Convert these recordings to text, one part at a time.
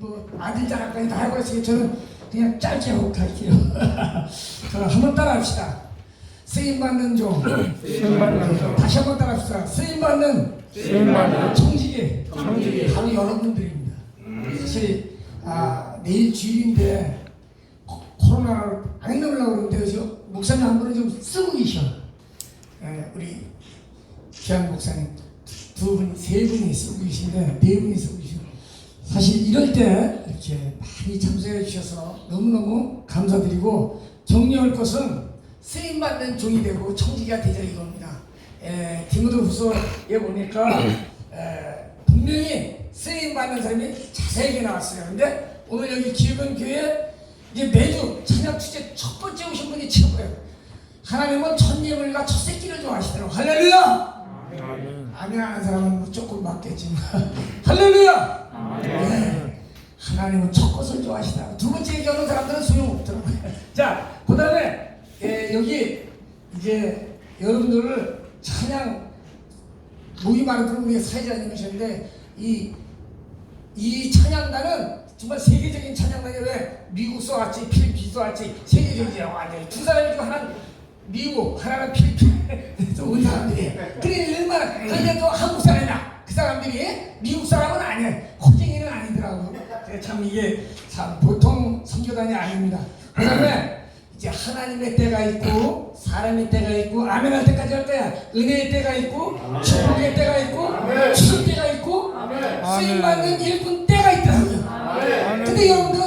뭐 아들 자랑까지 다 해버렸으니 저는 그냥 짧게 하고 갈게요. 자, 한번 따라합시다. 쓰임 받는 종. 다시 한번 따라합시다. 쓰임 받는 청지기. 바로 여러분들입니다. 사실 아, 내일 주일인데 코- 코로나를 안 넣으려고 그러는데 저 목사님 한 분은 좀 쓰고 계셔. 예, 우리 귀한 목사님 두 분, 세 분이 쓰고 계신데 네 분이 쓰고 계셔. 사실 이럴 때 이렇게 많이 참석해 주셔서 너무너무 감사드리고 격려할 것은 쓰임 받는 종이 되고 청지기가 되자 이겁니다. 에, 디모데 후서에 보니까 에, 분명히 쓰임 받는 사람이 자세하게 나왔어요. 근데 오늘 여기 기업은 교회 이제 매주 찬양 주제 첫 번째 오신 분이 최고예요. 하나님은 첫 예물과 첫 새끼를 좋아하시더라고. 할렐루야! 아멘. 아멘 하는 사람은 뭐 조금 맞겠지만 할렐루야! 네. 하나님은 첫 것을 좋아하시다. 두 번째 얘기하는 사람들은 소용없더라고요. 자, 그 다음에 여기 이제 여러분들을 찬양 모임하는 그런 우리 사회자님이셨는데 이, 이 찬양단은 정말 세계적인 찬양단이 왜 미국 써왔지 필리핀 써왔지 세계적이라고 완전히 두 사람이 중 하나는 미국 하나는 필리핀에서 온 사람들이에요. 그래 얼마나 근데 또 한국 사람이야. 그 사람들이 미국 사람은 아니야. 호쟁이는 아니더라고. 그래 참 이게 참 보통 선교단이 아닙니다. 그다음에 이제 하나님의 때가 있고 사람의 때가 있고 아멘할 때까지 할 거야. 은혜의 때가 있고 축복의 때가 있고 추수 때가 있고 쓰임 받는 일꾼 때가 있더라고요. 근데 여러분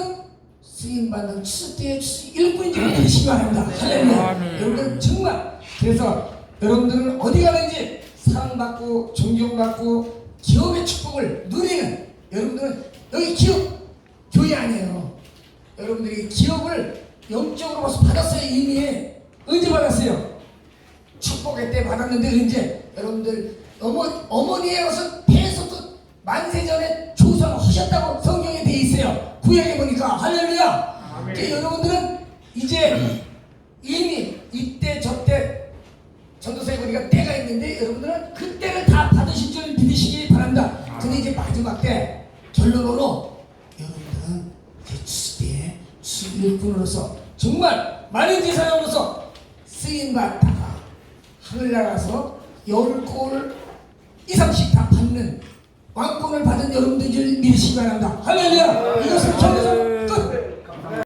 일꾼인지 믿으시기 바랍니다. 할렐루야. 여러분들 정말 그래서 여러분들은 어디 가든지 사랑받고 존경받고 기업의 축복을 누리는 여러분들은 여기 기업 교회 아니에요. 여러분들이 기업을 영적으로 벌써 받았어요 이미 언제 받았어요? 축복의 때 받았는데 언제 여러분들 어머 어머니의 것은 배에서도 만세 전에 조성하셨다고 성경에 돼 있어요 구약에 보니까 할렐루야. 이제 여러분들은 이제 이미 이때 저때 전도서에 보니까 때가 있는데 여러분들은 그 때를 다 받으신 줄 믿으시기 바랍니다. 근데 이제 마지막 때 결론으로 여러분들은 이제 추수때에 수일꾼으로서 정말 많은 제사장으로서 쓰임 받다가 하늘 나가서 열골 이상씩 다 받는 왕권을 받은 여러분들 줄 믿으시기 바랍니다. 할렐루야! 이것을 전에서